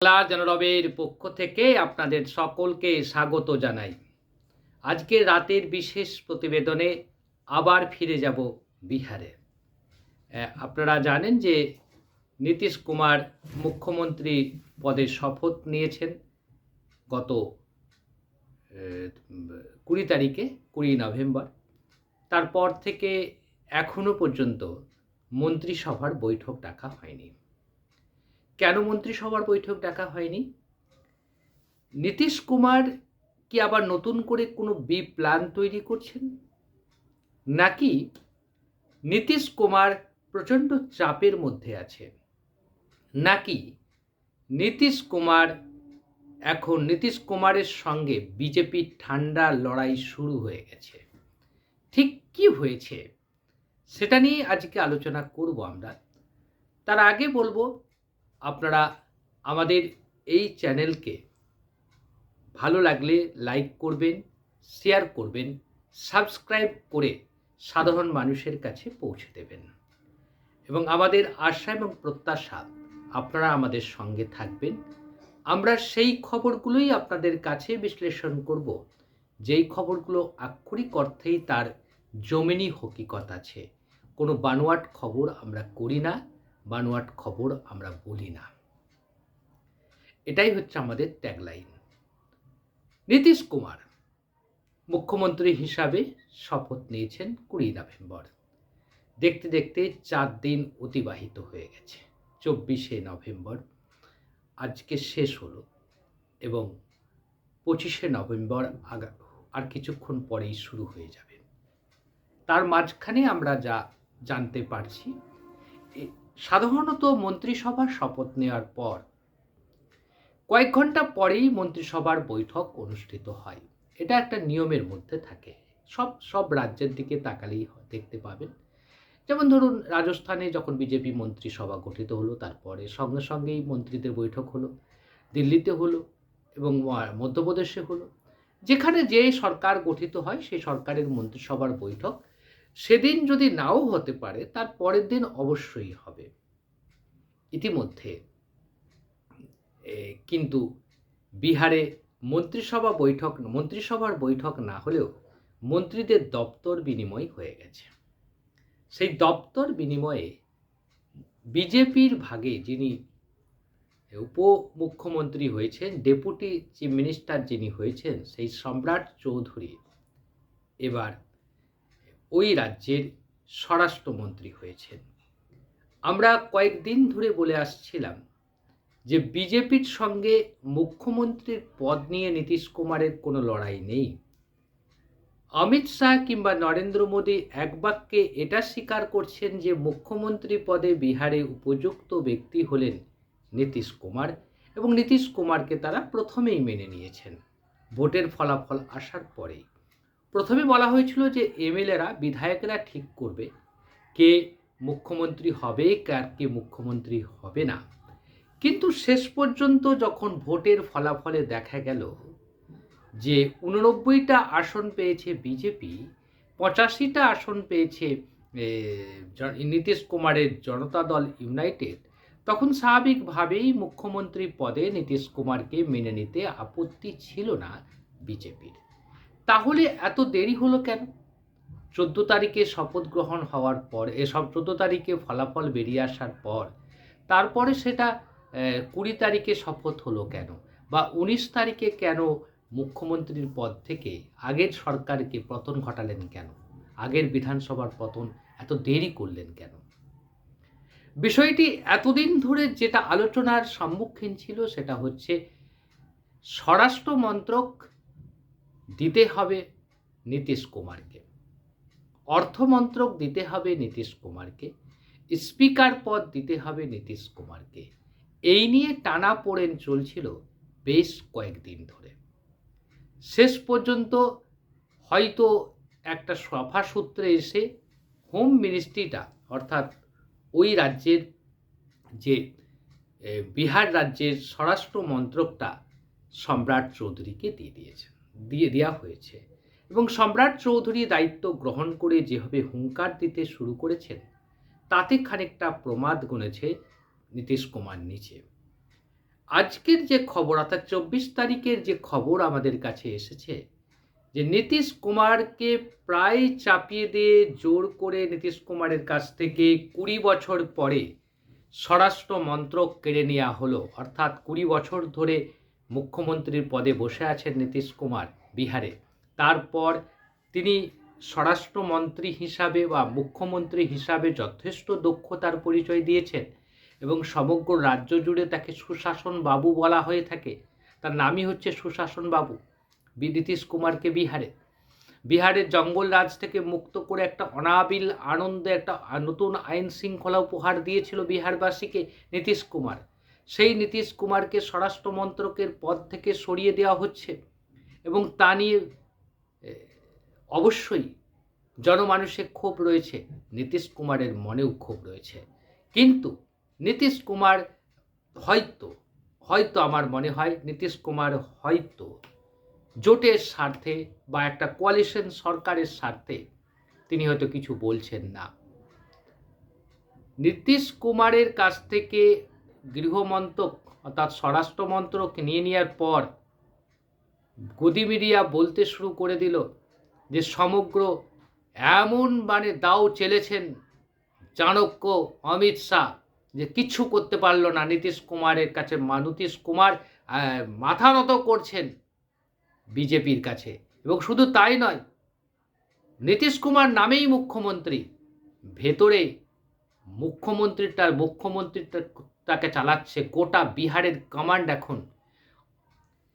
বাংলা জনরবের পক্ষ থেকে আপনাদের সকলকে স্বাগত জানাই। আজকে রাতের বিশেষ প্রতিবেদনে আবার ফিরে যাব বিহারে। আপনারা জানেন যে নীতিশ কুমার মুখ্যমন্ত্রী পদে শপথ নিয়েছেন গত কুড়ি তারিখে, কুড়ি নভেম্বর। তারপর থেকে এখনও পর্যন্ত মন্ত্রিসভার বৈঠক ডাকা হয়নি। কেন মন্ত্রিসভার বৈঠক ডাকা হয়নি? নীতিশ কুমার কি আবার নতুন করে কোনো বি প্ল্যান তৈরি করছেন? নাকি নীতিশ কুমার প্রচণ্ড চাপের মধ্যে আছে নাকি নীতিশ কুমার, এখন নীতিশ কুমারের সঙ্গে বিজেপির ঠান্ডা লড়াই শুরু হয়ে গেছে। ঠিক কি হয়েছে? সেটা নিয়ে আজকে আলোচনা করব আমরা। তার আগে বলব আপনারা আমাদের এই চ্যানেলকে ভালো লাগলে লাইক করবেন, শেয়ার করবেন, সাবস্ক্রাইব করে সাধারণ মানুষের কাছে পৌঁছে দেবেন। এবং আমাদের আশা এবং প্রত্যাশা আপনারা আমাদের সঙ্গে থাকবেন। আমরা সেই খবরগুলোই আপনাদের কাছে বিশ্লেষণ করব। যেই খবরগুলো আক্ষরিক অর্থেই তার জমিনি হকিকত আছে। কোনো বানোয়াট খবর আমরা করি না। বানোয়াট খবর আমরা বলি না। এটাই হচ্ছে আমাদের ট্যাগলাইন নীতিশ কুমার, মুখ্যমন্ত্রী হিসাবে শপথ নিয়েছেন কুড়ি নভেম্বর। দেখতে দেখতে চার দিন অতিবাহিত হয়ে গেছে। চব্বিশে নভেম্বর আজকে শেষ হলো এবং পঁচিশে নভেম্বর আর কিছুক্ষণ পরেই শুরু হয়ে যাবে। তার মাঝখানে আমরা যা জানতে পারছি সাধারণত মন্ত্রিসভার শপথ নেওয়ার পর কয়েক ঘণ্টা পরেই মন্ত্রিসভার বৈঠক অনুষ্ঠিত হয়। এটা একটা নিয়মের মধ্যে থাকে। সব সব রাজ্যের দিকে তাকালেই দেখতে পাবেন। যেমন ধরুন, রাজস্থানে যখন বিজেপি মন্ত্রিসভা গঠিত হলো, তারপরে সঙ্গে সঙ্গেই মন্ত্রীদের বৈঠক হলো, দিল্লিতে হলো এবং মধ্যপ্রদেশে হলো। যেখানে যে সরকার গঠিত হয়, সেই সরকারের মন্ত্রিসভার বৈঠক সেদিন যদি নাও হতে পারে, তার পরের দিন অবশ্যই হবে। ইতিমধ্যে কিন্তু বিহারে মন্ত্রিসভা বৈঠক, মন্ত্রিসভার বৈঠক না হলেও মন্ত্রীদের দপ্তর বিনিময় হয়ে গেছে। সেই দপ্তর বিনিময়ে বিজেপির ভাগে যিনি উপমুখ্যমন্ত্রী হয়েছেন, ডেপুটি চিফ মিনিস্টার যিনি হয়েছেন, সেই সম্রাট চৌধুরী, এবার ওই রাজ্যের স্বরাষ্ট্রমন্ত্রী হয়েছেন। আমরা কয়েকদিন ধরে বলে আসছিলাম যে বিজেপির সঙ্গে মুখ্যমন্ত্রীর পদ নিয়ে নীতিশ কুমারের কোনো লড়াই নেই। অমিত শাহ কিংবা নরেন্দ্র মোদী এক বাক্যে এটা স্বীকার করছেন যে মুখ্যমন্ত্রী পদে বিহারে উপযুক্ত ব্যক্তি হলেন নীতিশ কুমার এবং নীতিশ কুমারকে তারা প্রথমেই মেনে নিয়েছেন। ভোটের ফলাফল আসার পরেই। প্রথমে বলা হয়েছিল যে এমএলএরা বিধায়করা ঠিক করবে কে মুখ্যমন্ত্রী হবে কার কে মুখ্যমন্ত্রী হবে না। কিন্তু শেষ পর্যন্ত যখন ভোটের ফলাফলে দেখা গেল যে উননব্বইটা আসন পেয়েছে বিজেপি, পঁচাশিটা আসন পেয়েছে নীতিশ কুমারের জনতা দল ইউনাইটেড, তখন স্বাভাবিকভাবেই মুখ্যমন্ত্রী পদে নীতিশ কুমারকে মেনে নিতে আপত্তি ছিল না বিজেপির। তাহলে এত দেরি হলো কেন? চোদ্দ তারিখে শপথ গ্রহণ হওয়ার পর, এসব চোদ্দ তারিখে ফলাফল বেরিয়ে আসার পর, তারপরে সেটা কুড়ি তারিখে শপথ হলো কেন? বা উনিশ তারিখে কেন মুখ্যমন্ত্রীর পদ থেকে আগের সরকারকে পতন ঘটালেন কেন? আগের বিধানসভার পতন এত দেরি করলেন কেন? বিষয়টি এতদিন ধরে যেটা আলোচনার সম্মুখীন ছিল সেটা হচ্ছে স্বরাষ্ট্র মন্ত্রক দিতে হবে নীতিশ কুমারকে। অর্থমন্ত্রক দিতে হবে নীতিশ কুমারকে। স্পিকার পদ দিতে হবে নীতিশ কুমারকে। এই নিয়ে টানা পড়েন চলছিল বেশ কয়েকদিন ধরে। শেষ পর্যন্ত হয়তো একটা সভা সূত্রে এসে হোম মিনিস্ট্রিটা অর্থাৎ ওই রাজ্যের যে বিহার রাজ্যের স্বরাষ্ট্র মন্ত্রকটা সম্রাট চৌধুরীকে দিয়ে দিয়েছে দিয়ে দেওয়া হয়েছে। এবং সম্রাট চৌধুরী দায়িত্ব গ্রহণ করে যেভাবে হুঙ্কার দিতে শুরু করেছেন, তাতে খানিকটা প্রমাদ গুনেছে নীতিশ কুমার নিচে। আজকের যে খবর, অর্থাৎ চব্বিশ তারিখের যে খবর আমাদের কাছে এসেছে, যে নীতিশ কুমারকে প্রায় চাপিয়ে দিয়ে জোর করে নীতিশ কুমারের কাছ থেকে কুড়ি বছর পরে স্বরাষ্ট্র মন্ত্রক কেড়ে নেওয়া হলো। অর্থাৎ কুড়ি বছর ধরে মুখ্যমন্ত্রীর পদে বসে আছেন নীতিশ কুমার বিহারে। তারপর তিনি স্বরাষ্ট্রমন্ত্রী হিসাবে বা মুখ্যমন্ত্রী হিসাবে যথেষ্ট দক্ষতার পরিচয় দিয়েছেন এবং সমগ্র রাজ্য জুড়ে তাকে সুশাসন বাবু বলা হয়ে থাকে। তার নামই হচ্ছে সুশাসন বাবু নীতিশ কুমারকে বিহারে। বিহারের জঙ্গল রাজ থেকে মুক্ত করে একটা অনাবিল আনন্দে একটা নতুন আইন শৃঙ্খলা উপহার দিয়েছিল বিহারবাসীকে নীতিশ কুমার। সেই নীতিশ কুমারকে স্বরাষ্ট্র মন্ত্রকের পদ থেকে সরিয়ে দেওয়া হচ্ছে এবং তা নিয়ে অবশ্যই জনমানুষে ক্ষোভ রয়েছে, নীতিশ কুমারের মনেও ক্ষোভ রয়েছে। কিন্তু নীতিশ কুমার হয়তো হয়তো আমার মনে হয় নীতিশ কুমার হয়তো জোটের স্বার্থে বা একটা কোয়ালিশন সরকারের স্বার্থে তিনি হয়তো কিছু বলছেন না। নীতিশ কুমারের কাছ থেকে গৃহমন্ত্রক, অর্থাৎ স্বরাষ্ট্রমন্ত্রক নিয়ে নেওয়ার পর গদি মিডিয়া বলতে শুরু করে দিল যে সমগ্র এমন মানে দাও চেলেছেন চাণক্য, অমিত শাহ, যে কিচ্ছু করতে পারল না। নীতিশ কুমারের কাছে নীতিশ কুমার মাথা নত করছেন বিজেপির কাছে। এবং শুধু তাই নয়, নীতিশ কুমার নামেই মুখ্যমন্ত্রী, ভেতরে মুখ্যমন্ত্রীটা মুখ্যমন্ত্রীটা তাকে চালাচ্ছে। গোটা বিহারের কমান্ড এখন।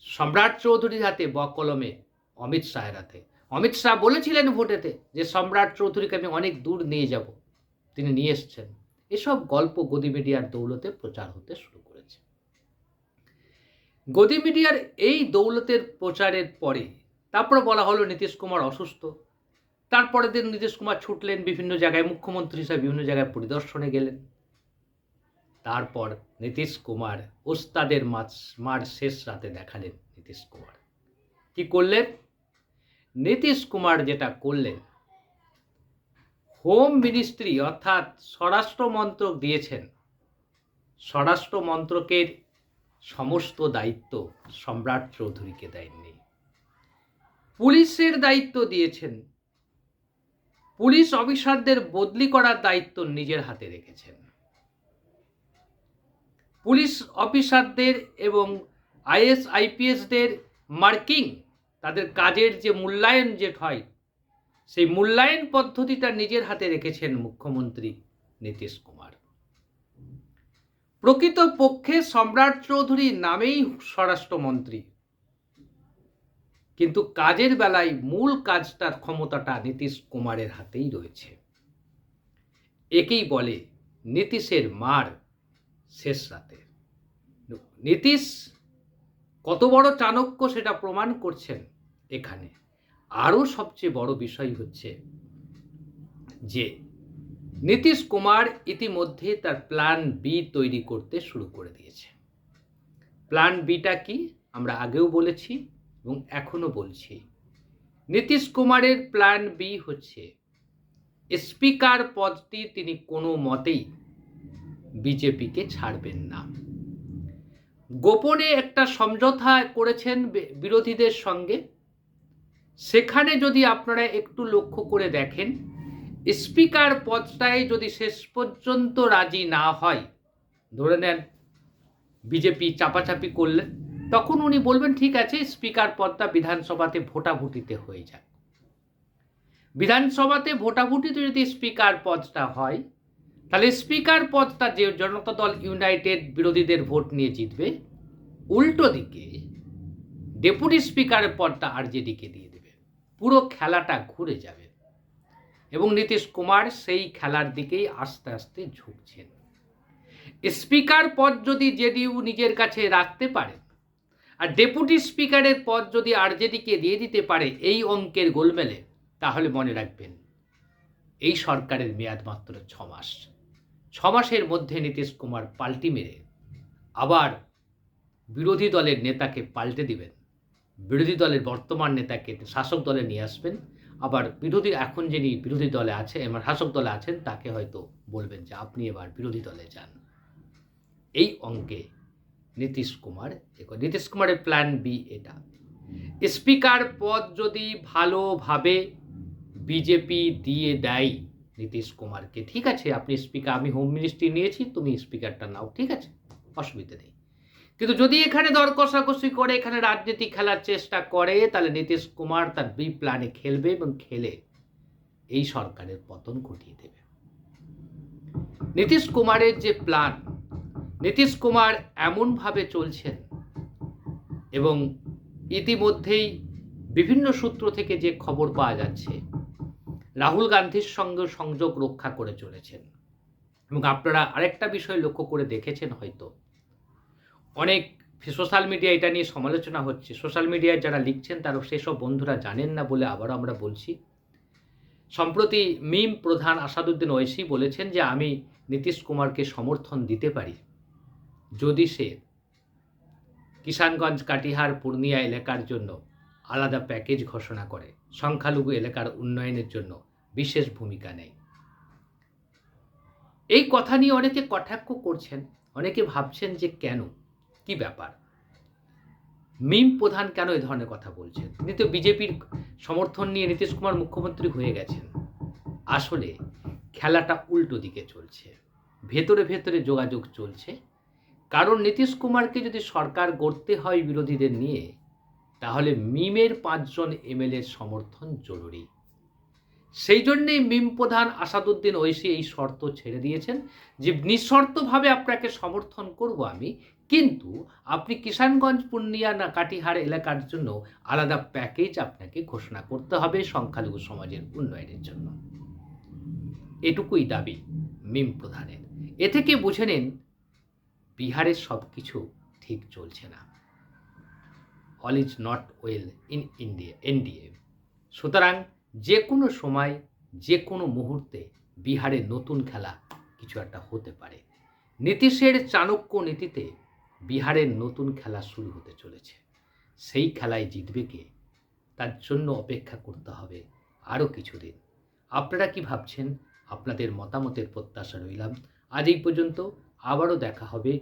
সম্রাট চৌধুরীর হাতে বকলমে অমিত শাহের হাতে। অমিত শাহ বলেছিলেন ভোটেতে যে, সম্রাট চৌধুরীকে আমি অনেক দূর নিয়ে যাব। তিনি নিয়ে এসছেন। এসব গল্প গদি মিডিয়ার দৌলতে প্রচার হতে শুরু করেছে। গদি মিডিয়ার এই দৌলতের প্রচারের পরে তারপরে বলা হলো, নীতিশ কুমার অসুস্থ। তারপরের দিন নীতিশ কুমার ছুটলেন বিভিন্ন জায়গায়। মুখ্যমন্ত্রী হিসাবে বিভিন্ন জায়গায় পরিদর্শনে গেলেন। তারপর নীতিশ কুমার ওস্তাদের মার শেষ রাতে দেখালেন নীতিশ কুমার। কি করলেন? নীতিশ কুমার যেটা করলেন, হোম মিনিস্ট্রি অর্থাৎ স্বরাষ্ট্র মন্ত্রক দিয়েছেন। স্বরাষ্ট্র মন্ত্রকের সমস্ত দায়িত্ব সম্রাট চৌধুরীকে দেননি। পুলিশের দায়িত্ব দিয়েছেন। পুলিশ অফিসারদের বদলি করার দায়িত্ব নিজের হাতে রেখেছেন। পুলিশ অফিসারদের এবং আইএস, আইপিএসদের মার্কিং, তাদের কাজের যে মূল্যায়ন যে হয়, সেই মূল্যায়ন পদ্ধতিটা নিজের হাতে রেখেছেন মুখ্যমন্ত্রী নীতিশ কুমার। প্রকৃত পক্ষে সম্রাট চৌধুরী নামেই স্বরাষ্ট্রমন্ত্রী। কিন্তু কাজের বেলায় মূল কাজটার ক্ষমতাটা নীতিশ কুমারের হাতেই রয়েছে। একেই বলে নীতিশের মার শেষ রাতে। নীতিশ কত বড় চাণক্য সেটা প্রমাণ করছেন এখানে। আরও সবচেয়ে বড় বিষয় হচ্ছে যে, নীতিশ কুমার ইতিমধ্যে তার প্ল্যান বি তৈরি করতে শুরু করে দিয়েছে। প্ল্যান বিটা কি? আমরা আগেও বলেছি এবং এখনও বলছি। নীতিশ কুমারের প্ল্যান বি হচ্ছে, স্পিকার পদটি তিনি কোনো মতেই বিজেপিকে ছাড়বেন না। গোপনে একটা সমঝোতা করেছেন বিরোধীদের সঙ্গে। সেখানে যদি আপনারা একটু লক্ষ্য করে দেখেন, স্পিকার পদটায় যদি শেষ পর্যন্ত রাজি না হয়, ধরে নেন বিজেপি চাপাচাপি করলেন, তখন উনি বলবেন, ঠিক আছে, স্পিকার পদটা বিধানসভাতে ভোটাভুটিতে হয়ে যাক। বিধানসভাতে ভোটাভুটিতে যদি স্পিকার পদটা হয় তাহলে স্পিকার পদটা যে জনতা দল ইউনাইটেড বিরোধীদের ভোট নিয়ে জিতবে, উল্টো দিকে ডেপুটি স্পিকারের পদটা আরজেডিকে দিয়ে দেবে। পুরো খেলাটা ঘুরে যাবে। এবং নীতিশ কুমার সেই খেলার দিকেই আস্তে আস্তে ঝুঁকছেন। স্পিকার পদ যদি জেডিইউ নিজের কাছে রাখতে পারে, আর ডেপুটি স্পিকারের পদ যদি আরজেডিকে দিয়ে দিতে পারে এই অঙ্কের গোলমেলে, তাহলে মনে রাখবেন, এই সরকারের মেয়াদ মাত্র ছ মাস ছ মাসের মধ্যে নীতিশ কুমার পাল্টি মেরে আবার বিরোধী দলের নেতাকে পাল্টে দিবেন। বিরোধী দলের বর্তমান নেতাকে শাসক দলে নিয়ে আসবেন। আবার বিরোধী, এখন যিনি বিরোধী দলে আছে, এবার শাসক দলে আছেন, তাকে হয়তো বলবেন যে আপনি এবার বিরোধী দলে যান। এই অঙ্কে নীতিশ কুমার নীতিশ কুমারের প্ল্যান বি এটা। স্পিকার পদ যদি ভালোভাবে বিজেপি দিয়ে দেয় নীতিশ কুমারকে, ঠিক আছে? আপনি স্পিকার আমি হোম মিনিস্ট্রি নিয়েছি, তুমি স্পিকারটা নাও, ঠিক আছে? অসুবিধা নেই। কিন্তু যদি এখানে দর কষাকষি করে, এখানে রাজনীতি খেলার চেষ্টা করে, তাহলে নীতিশ কুমার তার বি প্ল্যানে খেলবে এবং খেলে এই সরকারের পতন ঘটিয়ে দেবে। নীতিশ কুমারের যে প্ল্যান নীতিশ কুমার এমনভাবে চলছেন এবং ইতিমধ্যেই বিভিন্ন সূত্র থেকে যে খবর পাওয়া যাচ্ছে রাহুল গান্ধীর সঙ্গে সংযোগ রক্ষা করে চলেছেন। এবং আপনারা আরেকটা বিষয় লক্ষ্য করে দেখেছেন হয়তো। অনেক সোশ্যাল মিডিয়া এটা নিয়ে সমালোচনা হচ্ছে। সোশ্যাল মিডিয়ায় যারা লিখছেন, তারা সেসব বন্ধুরা জানেন না বলে আবারও আমরা বলছি। সম্প্রতি মিম প্রধান আসাদুদ্দিন ওয়েসি বলেছেন যে, আমি নীতিশ কুমারকে সমর্থন দিতে পারি। যদি সে কিষানগঞ্জ, কাটিহার, পূর্ণিয়া এলাকার জন্য আলাদা প্যাকেজ ঘোষণা করে। সংখ্যালঘু এলাকার উন্নয়নের জন্য বিশেষ ভূমিকা নেয়। এই কথা নিয়ে অনেকে কটাক্ষ করছেন, অনেকে ভাবছেন যে কেন? কি ব্যাপার? মিম প্রধান কেন এই ধরনের কথা বলছেন? তিনি তো বিজেপির সমর্থন নিয়ে নীতিশ কুমার মুখ্যমন্ত্রী হয়ে গেছেন। আসলে খেলাটা উল্টো দিকে চলছে। ভেতরে ভেতরে যোগাযোগ চলছে। কারণ নীতিশ কুমারকে যদি সরকার গড়তে হয় বিরোধীদের নিয়ে তাহলে মিমের পাঁচজন এমএলএর সমর্থন জরুরি। সেই জন্যেই মিম প্রধান আসাদুদ্দিন ঐশী এই শর্ত ছেড়ে দিয়েছেন যে, নিঃশর্তভাবে আপনাকে সমর্থন করব আমি, কিন্তু আপনি কিষানগঞ্জ, পূর্ণিয়া, না কাটিহার এলাকার জন্য আলাদা প্যাকেজ আপনাকে ঘোষণা করতে হবে সংখ্যালঘু সমাজের উন্নয়নের জন্য। এটুকুই দাবি মিম প্রধানের। এ থেকে বুঝে নিন বিহারের সব কিছু ঠিক চলছে না। All is not well in India NDA সুতরাং যে কোনো সময়, যে কোনো মুহূর্তে বিহারে নতুন খেলা কিছু একটা হতে পারে। নীতিশের চাণক্য নীতিতে বিহারের নতুন খেলা শুরু হতে চলেছে। সেই খেলায় জিতবে কে? তার জন্য অপেক্ষা করতে হবে আরও কিছুদিন। আপনারা কি ভাবছেন? আপনাদের মতামতের প্রত্যাশা রইলাম। আজ এই পর্যন্ত। আবারও দেখা হবে